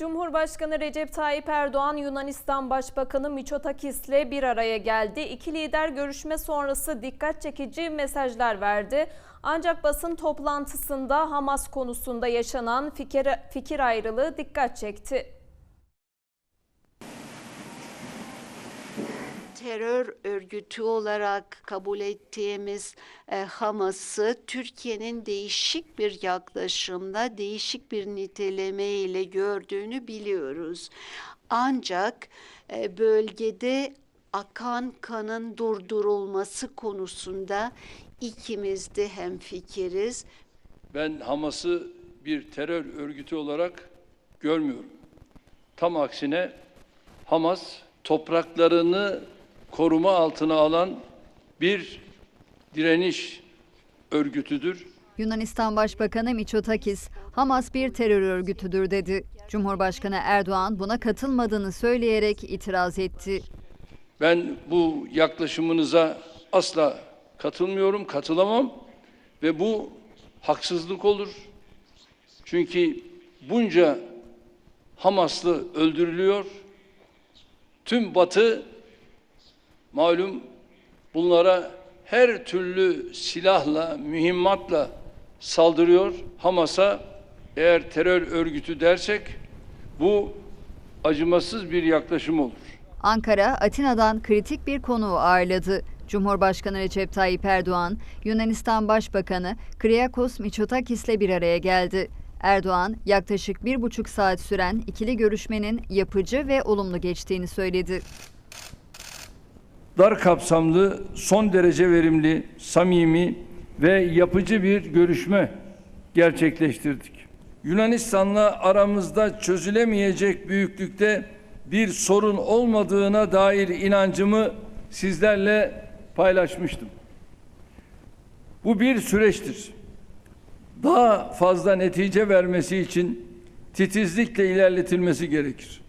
Cumhurbaşkanı Recep Tayyip Erdoğan Yunanistan Başbakanı Mitsotakis'le bir araya geldi. İki lider görüşme sonrası dikkat çekici mesajlar verdi. Ancak basın toplantısında Hamas konusunda yaşanan fikir, fikir ayrılığı dikkat çekti. Terör örgütü olarak kabul ettiğimiz e, Hamas'ı Türkiye'nin değişik bir yaklaşımla, değişik bir niteleme ile gördüğünü biliyoruz. Ancak e, bölgede akan kanın durdurulması konusunda ikimiz de hemfikiriz. Ben Hamas'ı bir terör örgütü olarak görmüyorum. Tam aksine Hamas topraklarını koruma altına alan bir direniş örgütüdür. Yunanistan Başbakanı Mitsotakis, Hamas bir terör örgütüdür dedi. Cumhurbaşkanı Erdoğan buna katılmadığını söyleyerek itiraz etti. Ben bu yaklaşımınıza asla katılmıyorum, katılamam ve bu haksızlık olur. Çünkü bunca Hamaslı öldürülüyor. Tüm Batı malum bunlara her türlü silahla, mühimmatla saldırıyor. Hamas'a eğer terör örgütü dersek bu acımasız bir yaklaşım olur. Ankara, Atina'dan kritik bir konuğu ağırladı. Cumhurbaşkanı Recep Tayyip Erdoğan, Yunanistan Başbakanı Kyriakos Mitsotakis'le bir araya geldi. Erdoğan, yaklaşık bir buçuk saat süren ikili görüşmenin yapıcı ve olumlu geçtiğini söyledi. Dar kapsamlı, son derece verimli, samimi ve yapıcı bir görüşme gerçekleştirdik. Yunanistan'la aramızda çözülemeyecek büyüklükte bir sorun olmadığına dair inancımı sizlerle paylaşmıştım. Bu bir süreçtir. Daha fazla netice vermesi için titizlikle ilerletilmesi gerekir.